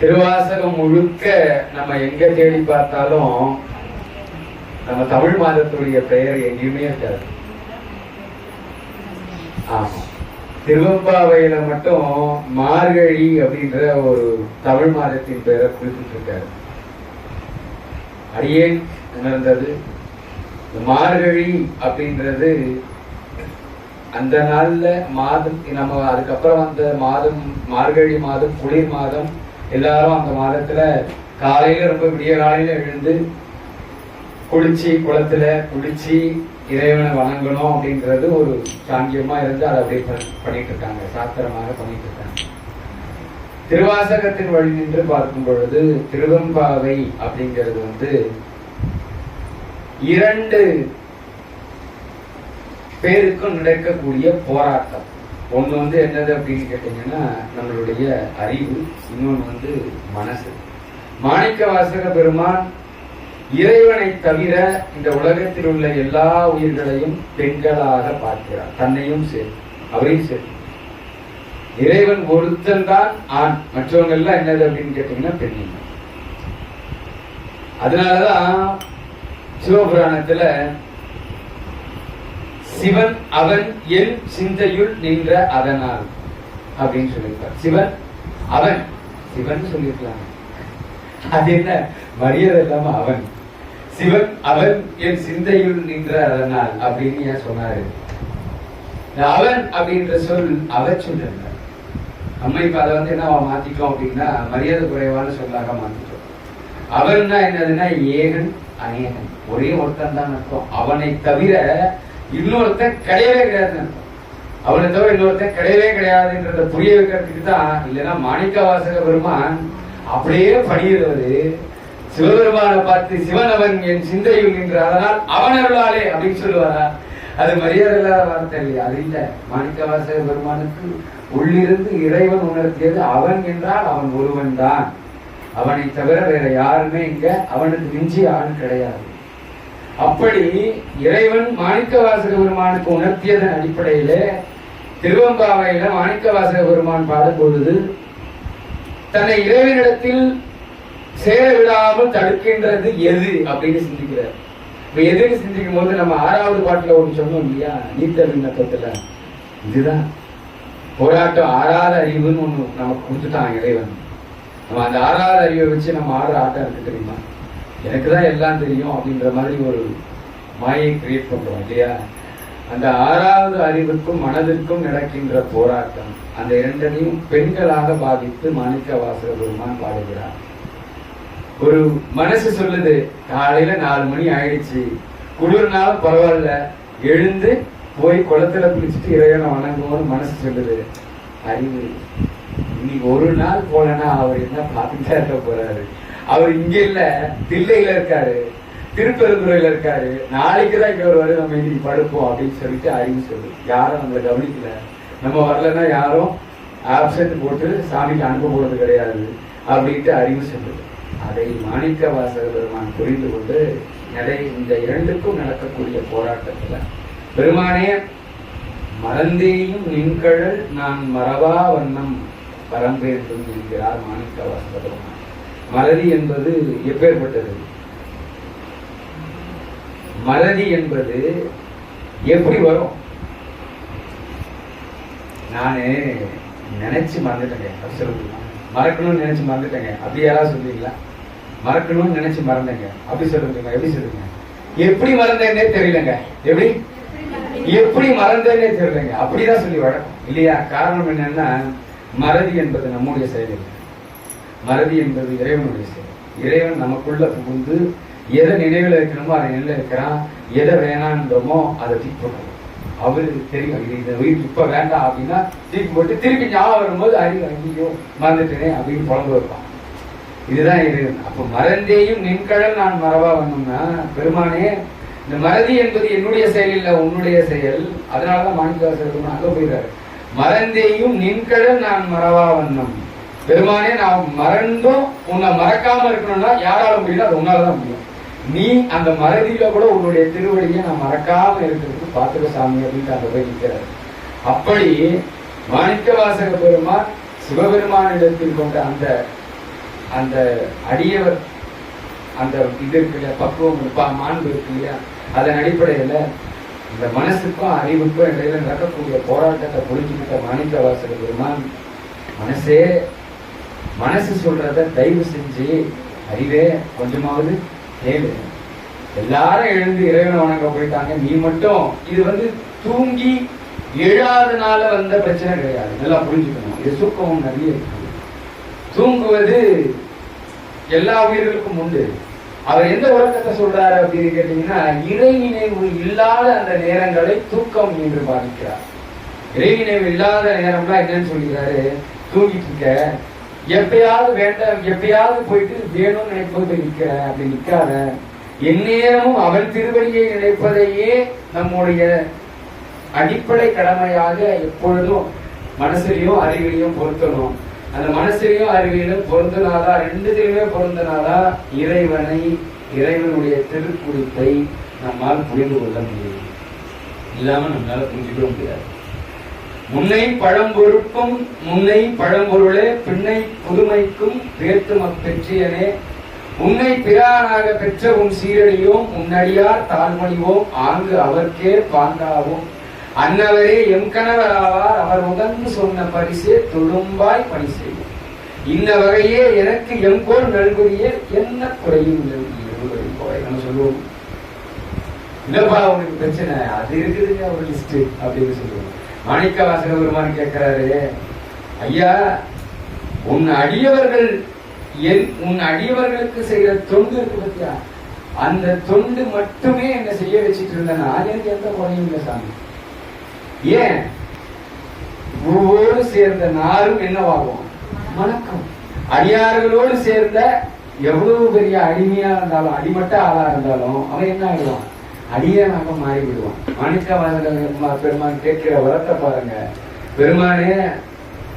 திருவாசகம் முழுக்க நம்ம எங்க தேடி பார்த்தாலும் நம்ம தமிழ் மாதத்துடைய பெயர் எங்கேயுமே இருக்காது. ஆமா. திருவம்பாவையில மட்டும் மார்கழி அப்படின்ற ஒரு தமிழ் மாதத்தின் பெயரை குறிப்பிட்டிருக்காரு. அடியேன் உணர்ந்தது. மார்கழி அப்படின்றது அந்த நாள்ல மாதம் நம்ம அதுக்கப்புறம் வந்த மாதம் மார்கழி மாதம் குளிர் மாதம் எல்லாரும் அந்த மாதத்துல காலையில ரொம்ப விடிய காலையில எழுந்து குளிச்சு குளத்துல குளிச்சு இறைவனை வணங்கணும் அப்படின்றது ஒரு சாங்கியமா இருந்து அதை அப்படியே பண்ணிட்டு இருக்காங்க. சாஸ்திரமாக பண்ணிட்டு இருக்காங்க. திருவாசகத்தின் வழி நின்று பார்க்கும் பொழுது திருவெம்பாவை அப்படிங்கிறது வந்து இரண்டு பேருக்கும் நடக்கக்கூடிய போராட்டம். ஒன்று வந்து என்னது அப்படின்னு கேட்டீங்கன்னா நம்மளுடைய அறிவு இன்னொன்னு வந்து மனசு. மாணிக்க வாசக பெருமான் இறைவனை தவிர இந்த உலகத்தில் உள்ள எல்லா உயிர்களையும் பெண்களாக பார்க்கிறார். தன்னையும் சரி அவரையும் சரி இறைவன் ஒருத்தன் தான் ஆண். மற்றவங்க எல்லாம் என்னது அப்படின்னு கேட்டீங்கன்னா பெண்ணின் அதனாலதான் சிவபுராணத்துல சிவன் அவன் என் சிந்தையுள் நின்ற அதனால் அப்படின்னு சொல்லியிருக்கார். சிவன் அவன். சிவன் சொல்லியிருக்கலாம். அது என்ன? மரியாதை இல்லாம அவன். சிவன் அவன் என் சிந்தையுள் நின்ற அதனால் அப்படின்னு ஏன் சொன்னாரு? அவன் அப்படின்ற சொல் அவ சொல்லுங்க நம்ம இப்ப அதை வந்து என்ன மாத்திட்டோம் அப்படின்னா மரியாதை குறைவான சொல்லாக மாத்திட்டோம். அவன்னா என்னதுன்னா ஏகன் அநேகன். ஒரே ஒருத்தன் தான் அர்த்தம். அவனை தவிர இன்னொருத்தன் கிடையவே கிடையாது. அர்த்தம் அவனை தவிர இன்னொருத்தன் கிடையவே கிடையாதுன்றத புரிய வைக்கிறதுக்கு தான் இல்லைன்னா மாணிக்க வாசக பெருமான் அப்படியே பணிகிறவரு சிவபெருமானை பார்த்து சிவனவன் என் சிந்தையில் நின்ற அதனால் அவன் அருளாலே அப்படின்னு சொல்லுவாரா? அது மரியாதை இல்லாத வார்த்தை இல்லையா? அது இல்ல. மாணிக்க வாசக பெருமானுக்கு உள்ளிருந்து இறைவன் உணர்த்தியது அவன் என்றால் அவன் ஒருவன் தான். அவனை தவிர வேற யாருமே இங்க அவனுக்கு மிஞ்சி ஆள் கிடையாது. அப்படி இறைவன் மாணிக்க வாசக பெருமானுக்கு உணர்த்தியதன் அடிப்படையில திருவம்பாவையில மாணிக்கவாசக பெருமான் பாடும்பொழுது தன்னை இறைவனிடத்தில் சேர விடாமல் தடுக்கின்றது எது அப்படின்னு சிந்திக்கிறார். இப்ப எதுன்னு சிந்திக்கும் போது நம்ம ஆறாவது பாட்டுல ஒன்று சொன்னோம் இல்லையா? நீத்தல் விண்ணப்பத்துல இதுதான். போராட்டம் ஆறாத அறிவுன்னு ஒண்ணு நமக்கு கொடுத்துட்டான் இறைவன். நம்ம அந்த ஆறாத அறிவை வச்சு நம்ம ஆடுற ஆட்டம் இருக்கு தெரியுமா? எனக்கு தான் எல்லாம் தெரியும் அப்படின்ற மாதிரி ஒரு மாயை கிரியேட் பண்ணுறோம் இல்லையா? அந்த ஆறாவது அறிவுக்கும் மனதிற்கும் நடக்கின்ற போராட்டம் அந்த இரண்டையும் பெண்களாக பாதித்து மாணிக்க வாசக பெருமான் பாடுகிறார். ஒரு மனசு சொல்லுது காலையில நாலு மணி ஆயிடுச்சு குளிர்னாலும் பரவாயில்ல எழுந்து போய் குளத்துல குளிச்சுட்டு இறைவனை வணங்குவோம்னு மனசு சொல்லுது. அறிவு இன்னைக்கு ஒரு நாள் போலன்னா அவர் என்ன பார்த்துட்டா இருக்க போறாரு? அவர் இங்க இல்ல தில்லையில இருக்காரு திருப்பெருந்துறையில இருக்காரு. நாளைக்கு தான் இங்க வருவாரு நம்ம இன்னைக்கு படுப்போம் அப்படின்னு சொல்லிட்டு அறிவு சொல்லு. யாரும் நம்மளை கவனிக்கல. நம்ம வரலன்னா யாரும் ஆப்சென்ட் போட்டு சாமிக்கு அனுப்ப போறது கிடையாது அப்படின்ட்டு அறிவு சொல்லுது அதை மாணிக்க வாசக பெருமான் புரிந்து கொண்டு நிலை இந்த இரண்டுக்கும் நடக்கக்கூடிய போராட்டத்துல பெருமானே மறந்தேயும் நின்கழல் நான் மறவா வண்ணம் பரம்பேண்டும் என்கிறார் மாணிக்க வாசக பெருமான். மறதி என்பது எப்பேற்பட்டது? மறதி என்பது எப்படி வரும்? நானே நினைச்சு மறந்துட்டேங்க அப்படி மறக்கணும்னு நினைச்சு மறந்துட்டேங்க. அப்படி யாராவது சொல்லுவீங்களா மறக்கணும்னு நினைச்சு மறந்தேங்க. அப்படி சொல்லுங்க எப்படி சொல்லுங்க எப்படி மறந்தேன்னே தெரியலங்க. எப்படி? எப்படி மறந்தேன்னே தெரியலங்க. அப்படிதான் சொல்லி வழக்கம். இல்லையா? காரணம் என்னன்னா மறதி என்பது நம்முடைய செயல்கள் மறதி என்பது இறைவனுடைய செயல் இறைவன் நமக்குள்ள புகுந்து எதை நினைவில் இருக்கணுமோ அதை நினைவில் இருக்கிறான் எதை வேணான்றோமோ அதை தூக்கி அவருக்கு தெரியும்? இது இந்த உயிர் இப்ப வேண்டாம் அப்படின்னா தூக்கி போட்டு திருப்பி ஞாபகம் வரும்போது அறிவு அங்கேயோ மறந்துட்டேனே அப்படின்னு புலம்பு வைப்பான். இதுதான் இறைவன். அப்ப மறந்தேயும் நின்கழல் நான் மறவா வந்தோம்னா பெருமானே இந்த மறதி என்பது என்னுடைய செயல் இல்லை உன்னுடைய செயல். அதனாலதான் மாணிக்கவாசர் பெருமான் அங்க போயிடுறாரு. மறந்தேயும் நின்கழல் நான் மறவா வண்ணம் பெருமானே நான் மறந்தும் உன்னை மறக்காம இருக்கணும்னா யாரால முடியல அது உன்னாலதான் முடியும். நீ அந்த மறதியில கூட உன்னுடைய திருவடியை நான் மறக்காம இருக்கிறதுக்கு பாத்துக்க சாமி அப்படின்ட்டு அந்த போய் நிற்கிறார் அப்படி மாணிக்க வாசக பெருமான் சிவபெருமானிடத்தில் கொண்ட அந்த அந்த அடியவர் அந்த இது இருக்கு இல்லையா பக்குவம் இருப்பா மாண்பு இருக்கு இல்லையா அதன் அடிப்படையில இந்த மனசுக்கும் அறிவுக்கும் இடையில நடக்கக்கூடிய போராட்டத்தை புரிஞ்சுக்கிட்ட மாணிக்க வாசக பெருமான் மனசே மனசு சொல்றத தயவு செஞ்சு அறிவே கொஞ்சமாவது கேளு. எல்லாரும் எழுந்து இறைவனை வணங்க போயிட்டாங்க. நீ மட்டும் இது வந்து தூங்கி எழாதனால வந்த பிரச்சனை கிடையாது. நல்லா புரிஞ்சுக்கணும். இது சுக்கமும் நிறைய இருக்கு. தூங்குவது எல்லா உயிர்களுக்கும் உண்டு. அவர் எந்த உலகத்தை சொல்றாரு அப்படின்னு கேட்டீங்கன்னா இறை நினைவு இல்லாத அந்த நேரங்களை தூக்கம் என்று பாதிக்கிறார். இறை நினைவு இல்லாத நேரம்லாம் என்னன்னு சொல்லிக்கிறாரு. தூங்கிட்டு இருக்க எப்பயாவது வேண்டாம் எப்பயாவது போயிட்டு வேணும்னு நினைப்பது நிற்கிற அப்படி நிற்காத எந்நேரமும் அவன் திருவடியை நினைப்பதையே நம்முடைய அடிப்படை கடமையாக எப்பொழுதும் மனசுலையும் அறிவிலையும் பொருத்தணும். அந்த மனசுலையும் அறிவியலும் பொருந்தினாதான் ரெண்டுத்திலுமே பொருந்தினாதான் இறைவனை இறைவனுடைய திருக்குறிப்பை நம்மால் புரிந்து கொள்ள முடியும். இல்லாமல் நம்மளால புரிஞ்சுக்க முடியாது. முன்னை பழம்பொருட்கும் முன்னை பழம்பொருளே பின்னை புதுமைக்கும் பேர்த்தும் பெற்றியனே. உன்னை பிரானாக பெற்ற உன் சீரடியோம் உன்னடியார் தாழ்மணிவோம் ஆங்கு அவர்க்கே பாங்காவோம். அன்னவரே எம் கணவராவார் அவர் உகந்து சொன்ன பரிசே தொழும்பாய் பணி செய்வோம். இந்த வகையே எனக்கு எங்கோல் நல்குரிய என்ன குறையும் நம்ம சொல்லுவோம். இல்லப்பா உனக்கு பிரச்சனை? அது இருக்குதுங்க ஒரு லிஸ்ட் அப்படின்னு சொல்லுவோம். மாணிக்க வாசக பெருமான் கேட்கிறாரு ஐயா உன் அடியவர்கள் என் உன் அடியவர்களுக்கு செய்யற தொண்டு இருக்கு பத்தியா? அந்த தொண்டு மட்டுமே என்ன செய்ய வச்சுட்டு இருந்தேன். எனக்கு எந்த குறையும் இல்லை சாமி. ஏன்? ஒவ்வொரு சேர்ந்த நாரும் என்னவாகும்? வணக்கம். அடியார்களோடு சேர்ந்த எவ்வளவு பெரிய அடிமையா இருந்தாலும் அடிமட்ட ஆளா இருந்தாலும் அவன் என்ன ஆயிடுவான்? அடியனாக மாறிவிடுவான். மாணிக்கவாதர்கள் பெருமான் கேட்கிற வரத்தை பாருங்க. பெருமானே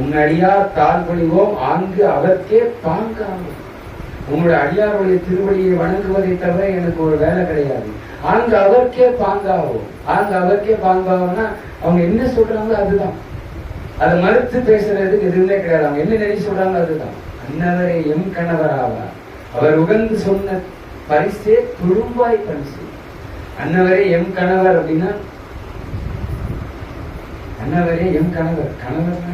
உன்னடியா தாழ் பணிவோம் ஆங்கு அவர்க்கே பாங்காங்க உங்களுடைய அடியாருடைய திருவடியை வணங்குவதை தவிர எனக்கு ஒரு வேலை கிடையாது. ஆங்கு அவர்க்கே பாங்காகும். ஆங்கு அவர்க்கே பாங்காகும்னா அவங்க என்ன சொல்றாங்க அதுதான். அதை மறுத்து பேசுறதுக்கு எதுவுமே கிடையாது. அவங்க என்ன நினைச்சு சொல்றாங்க அதுதான். அன்னவரை எம் கணவர் ஆவார் அவர் உகந்து சொன்ன பரிசே துரும்பாய் பரிசு. அன்னவரே எம் கணவர் அப்படின்னா அன்னவரே எம் கணவர். கணவர்னா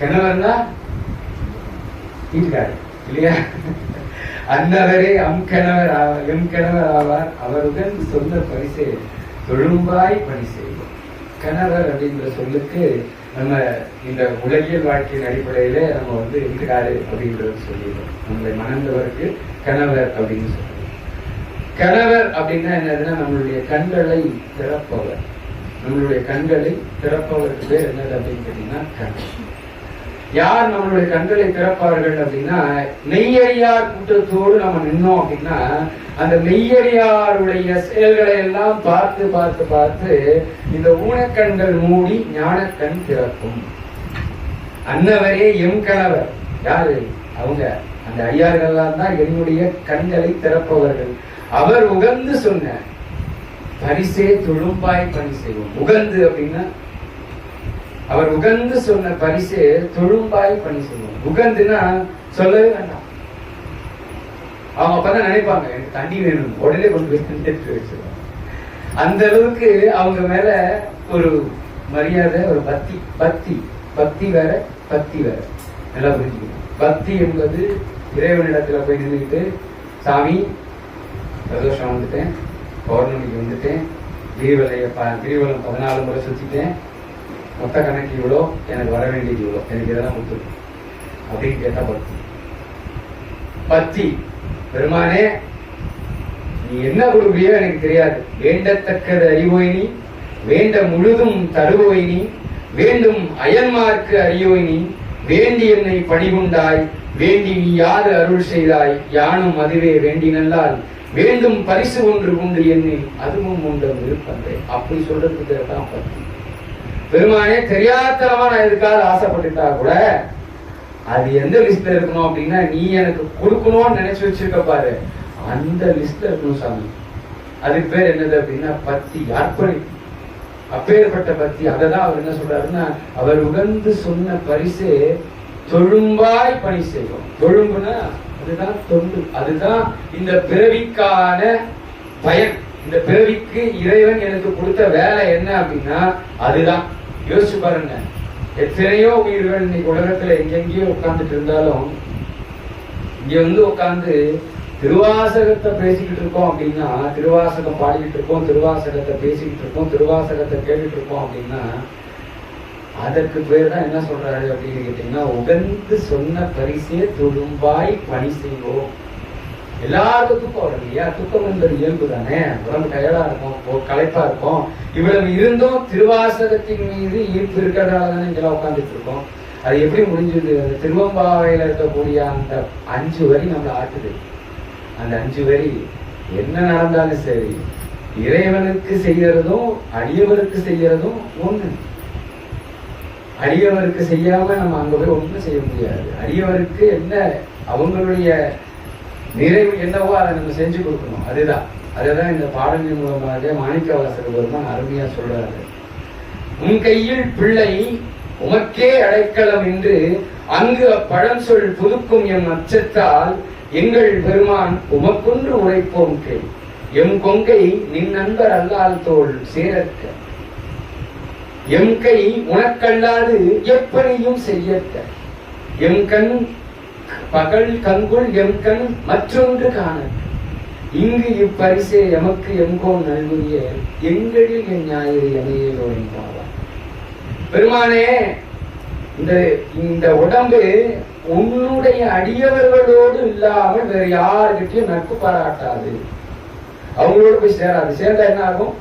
கணவர்னா வீட்டுக்காரர் இல்லையா? அன்னவரே அம் கணவர் ஆவார் எம் கணவர் ஆவார். அவருடன் சொந்த பரிசு தொழும்பாய் பணி செய்வோம் கணவர் அப்படின்ற சொல்லுக்கு நம்ம இந்த உலகியல் வாழ்க்கையின் அடிப்படையில நம்ம வந்து இருக்கிறாரு அப்படின்றத சொல்லிடுறோம் நம்மளை மணந்தவருக்கு கணவர் அப்படின்னு சொல்லுவோம் கணவர் அப்படின்னா என்னதுன்னா நம்மளுடைய கண்களை திறப்பவர். நம்மளுடைய கண்களை திறப்பவருக்கு பேர் என்னது அப்படின்னு கேட்டீங்கன்னா கணவர் யார் நம்மளுடைய கண்களை திறப்பார்கள் அப்படின்னா மெய்யறியார் கூட்டத்தோடு நம்ம நின்னோம் அப்படின்னா அந்த மெய்யறியாருடைய செயல்களை எல்லாம் பார்த்து பார்த்து பார்த்து இந்த ஊனக்கண்கள் மூடி ஞானக்கண் திறக்கும். அன்னவரே எம் கணவர். யாரு? அவங்க. அந்த ஐயார்கள்லாம் தான் என்னுடைய கண்களை திறப்பவர்கள். அவர் உகந்து சொன்ன பரிசே தொழும்பாய் பணி செய்வோம். உகந்து அப்படின்னா அவர் உகந்து சொன்ன பரிசே தொழும்பாய் பணி செய்வோம். உகந்துன்னா சொல்லவே வேண்டாம். அவங்க அப்பதான் நினைப்பாங்க எனக்கு தண்ணி வேணும். உடனே கொண்டு போய் எடுத்து வச்சிருவாங்க. அந்த அளவுக்கு அவங்க மேல ஒரு மரியாதை ஒரு பக்தி பக்தி பக்தி வேற பக்தி வேற. நல்லா புரிஞ்சுக்கணும். பக்தி என்பது இறைவனிடத்துல போய் நின்றுக்கிட்டு சாமி பிரதோஷம் வந்துட்டேன். பௌர்ணமிக்கு வந்துட்டேன். கிரிவலைய கிரிவலம் பதினாலு முறை சுற்றிட்டேன் மொத்த கணக்கு இவ்வளோ? எனக்கு வர வேண்டியது இவ்வளோ. எனக்கு இதெல்லாம் முத்து அப்படின்னு கேட்டால் பக்தி பக்தி. பெருமானே நீ என்ன கொடுக்குறியோ எனக்கு தெரியாது. வேண்டத்தக்கது அறிவோயினி வேண்ட முழுதும் தருவோயினி வேண்டும் அயன்மார்க்கு அறியோயினி வேண்டி என்னை பணிகுண்டாய் வேண்டி நீ யாது அருள் செய்தாய் யானும் அதுவே வேண்டினல்லால் வேண்டும் பரிசு ஒன்று உண்டு என்னில் அதுவும் உண்டு விருப்பத்தை அப்படி சொல்றதுக்கு தான் பக்தி. பெருமானே தெரியாதனமா நான் எதுக்காக ஆசைப்பட்டுட்டா கூட அது எந்த லிஸ்ட்ல இருக்கணும் அப்படின்னா நீ எனக்கு கொடுக்கணும்னு நினைச்சு வச்சிருக்க பாரு. அந்த லிஸ்ட்ல இருக்கணும் சாமி. அதுக்கு பேர் என்னது அப்படின்னா பக்தி அர்ப்பணிப்பு அப்பேற்பட்ட பத்தி அதை தான் அவர் என்ன சொல்றாருன்னா அவர் உகந்து சொன்ன பரிசு தொழும்பாய் பணி செய்வோம். தொழும்புனா அதுதான் தொண்டு. அதுதான் இந்த பிறவிக்கான பயன். இந்த பிறவிக்கு இறைவன் எனக்கு கொடுத்த வேலை என்ன அப்படின்னா அதுதான். யோசிச்சு பாருங்க. எத்தனையோ உயிர்கள் இன்னைக்கு உலகத்துல எங்கெங்கேயோ உட்கார்ந்துட்டு இருந்தாலும் இங்க வந்து உட்கார்ந்து திருவாசகத்தை பேசிக்கிட்டு இருக்கோம் அப்படின்னா திருவாசகம் பாடிக்கிட்டு இருக்கோம் திருவாசகத்தை பேசிக்கிட்டு இருக்கோம் திருவாசகத்தை கேட்டுட்டு இருக்கோம் அப்படின்னா அதற்கு பேர் தான் என்ன சொல்றாரு அப்படின்னு கேட்டீங்கன்னா உகந்து சொன்ன பரிசே துடும்பாய் பணி செய்வோம் எல்லாருக்கும் துக்கம் வரும் இல்லையா? துக்கம் என்பது இயல்பு தானே? உடம்பு டயர்டா இருக்கும் களைப்பா இருக்கும். இவ்வளவு இருந்தும் திருவாசகத்தின் மீது ஈர்ப்பு இருக்கிறதால தானே இங்கெல்லாம் உட்காந்துட்டு இருக்கோம். அது எப்படி முடிஞ்சது? அந்த திருவம்பாவையில இருக்கக்கூடிய அந்த அஞ்சு வரி நம்மளை ஆட்டுது. அந்த அஞ்சு வரி என்ன நடந்தாலும் சரி இறைவனுக்கு செய்யறதும் அடியவருக்கு செய்யறதும் ஒண்ணு. அரியவருக்கு செய்யாம நம்ம அங்க போய் ஒண்ணும் செய்ய முடியாது. அரியவருக்கு என்ன அவங்களுடைய நிறைவு என்னவோ அதை நம்ம செஞ்சு கொடுக்கணும். அதுதான். அதுதான் இந்த பாடலின் மூலமாக மாணிக்க வாசகர் பெருமான் அருமையா சொல்றாரு. உன் கையில் பிள்ளை உமக்கே அடைக்கலம் என்று அங்கு அப்பழம் சொல் புதுக்கும் எம் அச்சத்தால் எங்கள் பெருமான் உமக்கொன்று உழைப்போம் கை எம் கொங்கை நின் நண்பர் அல்லால் தோல் சேரற்க. எம் கை உனக்கல்லாது எப்படியும் செய்யத்த எம் கண் பகல் கங்குள் எம் கண் மற்றொன்று காண இங்கு இப்பரிசே எமக்கு எங்கோ நல்குரிய எங்களில் என் ஞாயிறு எமையிலோ என்பாவா பெருமானே இந்த இந்த உடம்பு உன்னுடைய அடியவர்களோடு இல்லாமல் வேற யாருக்கிட்டையும் நட்பு பாராட்டாது. அவங்களோட போய் சேராது. சேர்ந்தா என்ன ஆகும்?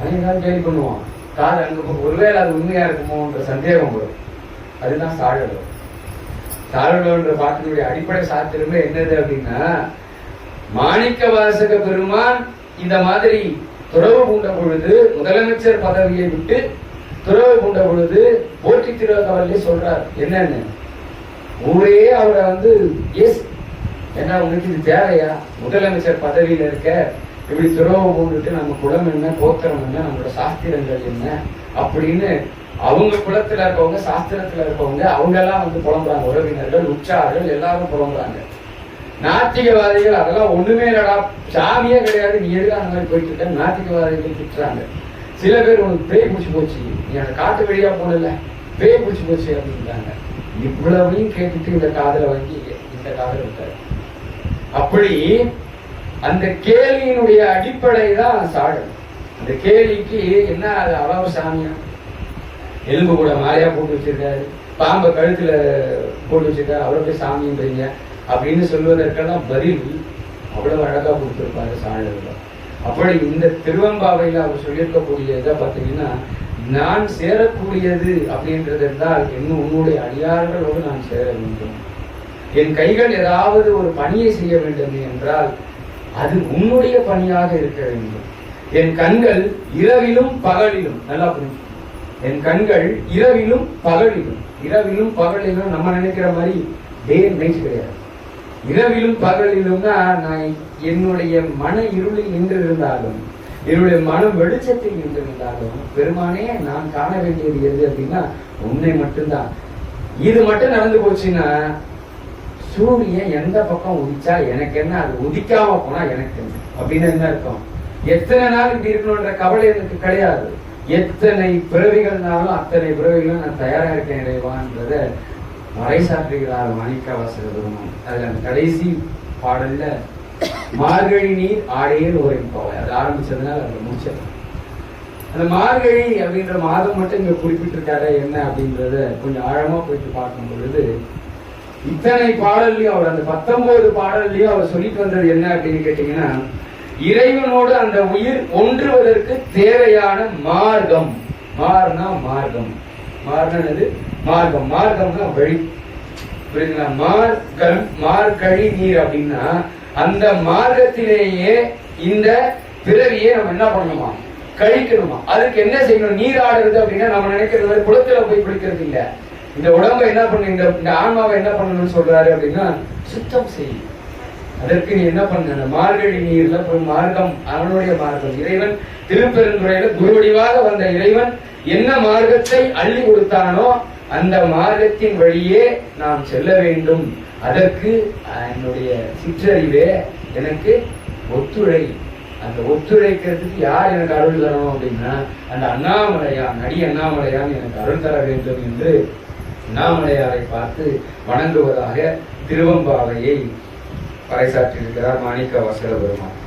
அனைவரும் கேள்வி பண்ணுவான். காது அங்கே ஒருவேளை அது உண்மையா இருக்குமோன்ற சந்தேகம் வரும். அதுதான் சாழலோ. சாழலோன்ற பாட்டினுடைய அடிப்படை சாத்திரமே என்னது அப்படின்னா மாணிக்க வாசக பெருமான் இந்த மாதிரி துறவு பூண்ட பொழுது முதலமைச்சர் பதவியை விட்டு துறவு பூண்ட பொழுது போட்டி திருவகவல்லே சொல்றார். என்னன்னு? ஊரே அவரை வந்து எஸ் என்ன உனக்கு இது தேவையா? முதலமைச்சர் பதவியில் இருக்க இப்படி துறவு பூண்டுட்டு நம்ம குலம் என்ன கோத்திரம் என்ன நம்மளோட சாஸ்திரங்கள் என்ன அப்படின்னு அவங்க குலத்துல இருக்கவங்க சாஸ்திரத்துல இருக்கவங்க அவங்க எல்லாம் வந்து புலம்புறாங்க. உறவினர்கள் உற்றார்கள் எல்லாரும் புலம்புறாங்க. நாத்திகவாதிகள் அதெல்லாம் ஒண்ணுமே இல்லடா. சாமியே கிடையாது. நீ எதுக்கு அந்த மாதிரி போயிட்டு இருக்க? நாத்திகவாதிகள் திட்டுறாங்க. சில பேர் உனக்கு பேய் பிடிச்சி போச்சு. நீ அந்த காட்டு வழியா போனல பேய் பிடிச்சி போச்சு அப்படின்றாங்க. இவ்வளவையும் கேட்டுட்டு இந்த காதல வாங்கி இந்த காதல விட்டாரு. அப்படி அந்த கேலியினுடைய அடிப்படை தான் சாடல் அந்த கேலிக்கு என்ன அது அளவு சாமியம் எலும்பு கூட மாலையா போட்டு வச்சிருக்காரு. பாம்பை கழுத்துல போட்டு வச்சிருக்காரு அவரை சாமியம் பெரிய அப்படின்னு சொல்வதற்கெல்லாம் பதில் அவ்வளவு அழகா கொடுத்திருப்பாரு சாழல்ல அப்படி இந்த திருவம்பாவையில் அவர் சொல்லியிருக்கக்கூடிய இதை பார்த்தீங்கன்னா நான் சேரக்கூடியது அப்படின்றது என்றால் இன்னும் உன்னுடைய அடியார்களோடு நான் சேர வேண்டும். என் கைகள் ஏதாவது ஒரு பணியை செய்ய வேண்டும் என்றால் அது உன்னுடைய பணியாக இருக்க வேண்டும். என் கண்கள் இரவிலும் பகலிலும் நல்லா புரிஞ்சு என் கண்கள் இரவிலும் பகலிலும். இரவிலும் பகலிலும் நம்ம நினைக்கிற மாதிரி டே நைட் கிடையாது. இரவிலும் பகலிலும்னா நான் என்னுடைய மன இருளில் நின்று இருந்தாலும் என்னுடைய மனம் வெளிச்சத்தில் நின்று இருந்தாலும் பெருமானே நான் காண வேண்டியது எது அப்படின்னா உன்னை மட்டும்தான். இது மட்டும் நடந்து போச்சுன்னா சூரியன் எந்த பக்கம் உதிச்சா எனக்கு என்ன? அது உதிக்காம போனா எனக்கு என்ன? அப்படின்னு என்ன அர்த்தம்? எத்தனை நாள் இப்படி இருக்கணும்ன்ற கவலை எனக்கு கிடையாது. எத்தனை பிறவிகள்னாலும் அத்தனை பிறவிகளும் நான் தயாரா இருக்கேன் இறைவான்றத மறைசாற்றுகிறார் மாணிக்கவாசக பெருமான் அதுல அந்த கடைசி பாடல்ல மார்கழி நீர் ஆடையில் உரையும் அது ஆரம்பிச்சதுனால அதுல முடிச்சது. அந்த மார்கழி அப்படின்ற மாதம் மட்டும் இங்க குறிப்பிட்டிருக்காரு என்ன அப்படின்றத கொஞ்சம் ஆழமா போயிட்டு பார்க்கும் பொழுது இத்தனை பாடல்லையும் அவர் அந்த பத்தொன்பது பாடல்லையும் அவர் சொல்லிட்டு வந்தது என்ன அப்படின்னு கேட்டீங்கன்னா இறைவனோடு அந்த உயிர் ஒன்றுவதற்கு தேவையான மார்க்கம். மார்னா மார்க்கம். மார்னது மார்க்கம். மார்க்கம்னா வழி. புரியுதுங்களா? மார்க்கம் மார்கழி நீர் அப்படின்னா அந்த மார்க்கத்திலேயே இந்த பிறவியை நம்ம என்ன பண்ணணுமா? கழிக்கணுமா? அதுக்கு என்ன செய்யணும்? நீராடுறது அப்படின்னா நம்ம நினைக்கிறது குளத்துல போய் குளிக்கிறது இல்லை இந்த உடம்பை என்ன பண்ணு இந்த இந்த ஆன்மாவை என்ன பண்ணணும்னு சொல்றாரு அப்படின்னா சுத்தம் செய்யும் அதற்கு நீ என்ன பண்ண அந்த மார்கழி நீர்ல போய் மார்க்கம் அவனுடைய மார்க்கம். இறைவன் திருப்பெருந்துறையில குருவடிவாக வந்த இறைவன் என்ன மார்க்கத்தை அள்ளி கொடுத்தானோ அந்த மார்க்கத்தின் வழியே நாம் செல்ல வேண்டும். அதற்கு என்னுடைய சிற்றறிவே எனக்கு ஒத்துழை. அந்த ஒத்துழைக்கிறதுக்கு யார் எனக்கு அருள் தரணும் அப்படின்னா அந்த அண்ணாமலையான் நடி அண்ணாமலையான் எனக்கு அருள் தர வேண்டும் என்று அண்ணாமலையாரை பார்த்து வணங்குவதாக திருவம்பாவையை பறைசாற்றியிருக்கிறார் மாணிக்க வாசக பெருமான்